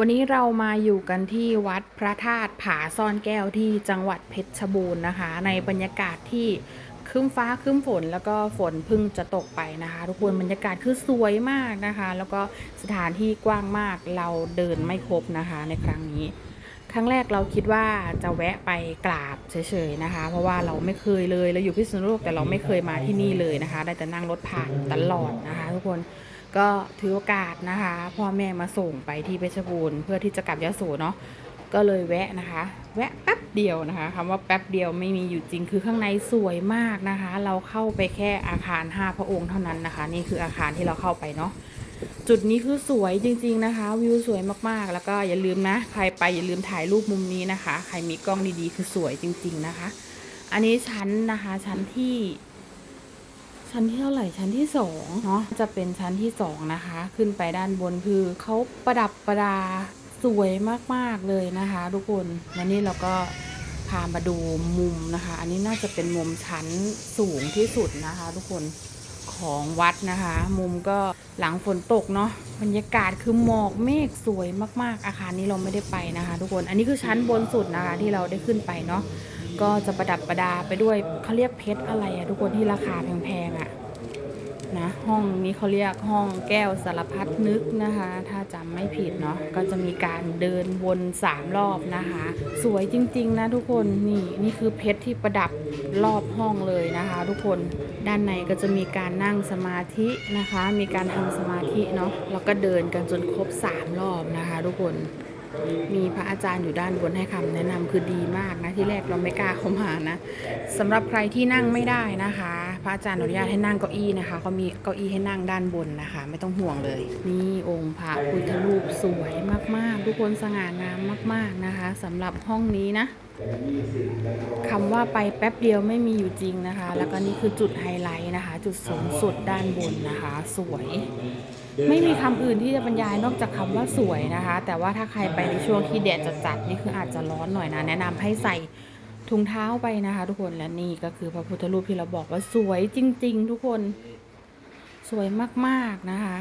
วันนี้เรามาอยู่กันที่วัดพระธาตุผาซ่อนแก้วที่จังหวัดเพชรบูรณ์นะคะ ในบรรยากาศที่ครึ้มฟ้าครึ้มฝนแล้วก็ฝนเพึ่งจะตกไปนะคะ ทุกคนบรรยากาศคือสวยมากนะคะ แล้วก็สถานที่กว้างมากเราเดินไม่ครบนะคะในครั้งนี้ ครั้งแรกเราคิดว่าจะแวะไปกราบเฉยๆนะคะ เพราะว่าเราไม่เคยเลยเราอยู่พิษณุโลกแต่เราไม่เคยมาที่นี่เลยนะคะ ได้แต่นั่งรถผ่านตลอดนะคะ ทุกคน ก็ถือโอกาสนะคะ พ่อแม่มาส่งไปที่เพชรบูรณ์เพื่อที่จะกลับยะโสเนาะก็เลยแวะนะคะ แวะแป๊บเดียวนะคะคำว่าแป๊บเดียวไม่มีอยู่จริงคือข้างในสวยมากนะคะ เราเข้าไปแค่อาคาร 5 พระองค์เท่านั้นนะคะ นี่คืออาคารที่เราเข้าไปเนาะจุดนี้คือสวยจริง ๆนะคะ วิวสวยมากๆ แล้วก็อย่าลืมนะ ใครไปอย่าลืมถ่ายรูปมุมนี้นะคะ ใครมีกล้องดีๆ คือสวยจริง ๆนะคะ อันนี้ชั้นนะคะชั้นที่ ชั้นที่เท่าไหร่ชั้นที่สองเนาะจะเป็นชั้นที่สองนะคะ ขึ้นไปด้านบนคือเขาประดับประดาสวยมากๆเลยนะคะ ทุกคนและนี่เราก็พามาดูมุมนะคะ อันนี้น่าจะเป็นมุมชั้นสูงที่สุดนะคะ ทุกคน ของวัดนะคะ มุมก็หลังฝนตกเนาะบรรยากาศคือหมอกเมฆสวยมากๆ อาคารนี้เราไม่ได้ไปนะคะ ทุกคนอันนี้คือชั้นบนสุดนะคะที่เราได้ขึ้นไปเนาะก็จะประดับประดาไปด้วยเขาเรียกเพชรอะไรอะทุกคนที่ราคาแพงๆอะนะ ห้องนี้เขาเรียกห้องแก้วสารพัดนึกนะคะ ถ้าจำไม่ผิดเนาะก็จะมีการเดินวนสามรอบนะคะ สวยจริง ๆ นะทุกคนนี่นี่คือเพชรที่ประดับรอบห้องเลยนะคะ ทุกคนด้านในก็จะมีการนั่งสมาธินะคะ มีการทำสมาธิเนาะแล้วก็เดินกันจนครบสามรอบนะคะ ทุกคน มีพระอาจารย์อยู่ด้านบนให้คำแนะนำคือดีมากนะที่แรกเราไม่กล้าเข้ามานะสำหรับใครที่นั่งไม่ได้นะคะ พระอาจารย์อนุญาตให้นั่งเก้าอี้นะคะเขามีเก้าอี้ให้นั่งด้านบนนะคะ ไม่ต้องห่วงเลย นี่องค์พระพุทธรูปสวยมากๆ ทุกคนสง่างามมาก ๆนะคะสำหรับห้องนี้นะคำว่าไปแป๊บเดียวไม่มีอยู่จริงนะคะ แล้วก็นี่คือจุดไฮไลท์นะคะ จุดสูงสุดด้านบนนะคะ สวย ไม่มีคำอื่นที่จะบรรยายนอกจากคำว่าสวยนะคะ แต่ว่าถ้าใครไปช่วงที่แดดจัดๆนี่คืออาจจะร้อนหน่อยนะ แนะนำให้ใส่ถุงเท้าไปนะคะ ทุกคนและนี่ก็คือพระพุทธรูปที่เราบอกว่าสวยจริง ๆ ทุกคนสวยมากๆนะคะ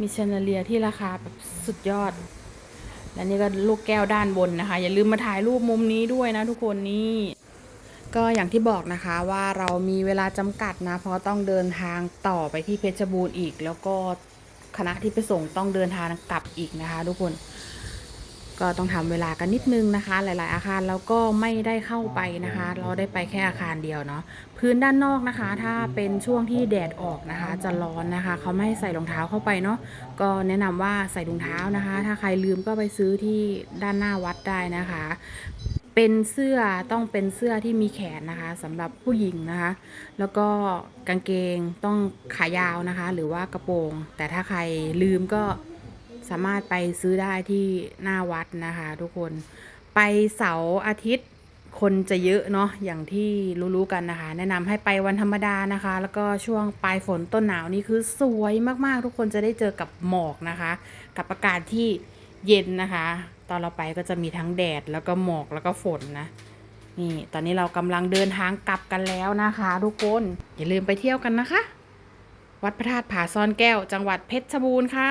มีชนเลียที่ราคาแบบสุดยอด และนี่ก็ลูกแก้วด้านบนนะคะ อย่าลืมมาถ่ายรูปมุมนี้ด้วยนะทุกคนนี่ก็อย่างที่บอกนะคะว่าเรามีเวลาจำกัดนะ เพราะต้องเดินทางต่อไปที่เพชรบูรณ์อีก แล้วก็ คณะที่ไปส่งต้องเดินทางกลับอีกนะคะ ทุกคน ก็ต้องทำเวลากันนิดนึงนะคะ หลาย ๆ อาคารเราก็ไม่ได้เข้าไปนะคะ เราได้ไปแค่อาคารเดียวเนาะพื้นด้านนอกนะคะ ถ้าเป็นช่วงที่แดดออกนะคะ จะร้อนนะคะเขาไม่ให้ใส่รองเท้าเข้าไปเนาะก็แนะนำว่าใส่รองเท้านะคะ ถ้าใครลืมก็ไปซื้อที่ด้านหน้าวัดได้นะคะ เป็นเสื้อต้องเป็นเสื้อที่มีแขนนะคะสำหรับผู้หญิงนะคะ แล้วก็กางเกงต้องขายาวนะคะ หรือว่ากระโปรง แต่ถ้าใครลืมก็สามารถไปซื้อได้ที่หน้าวัดนะคะ ทุกคนไปเสาร์อาทิตย์คนจะเยอะเนาะอย่างที่รู้ๆกันนะคะ แนะนำให้ไปวันธรรมดานะคะ แล้วก็ช่วงปลายฝนต้นหนาวนี่คือสวยมากๆ ทุกคนจะได้เจอกับหมอกนะคะ กับอากาศที่ เย็นนะคะ ตอนเราไปก็จะมีทั้งแดดแล้วก็หมอกแล้วก็ฝนนะนี่ตอนนี้เรากำลังเดินทางกลับกันแล้วนะคะ ทุกคนอย่าลืมไปเที่ยวกันนะคะ วัดพระธาตุผาซ่อนแก้วจังหวัดเพชรบูรณ์ค่ะ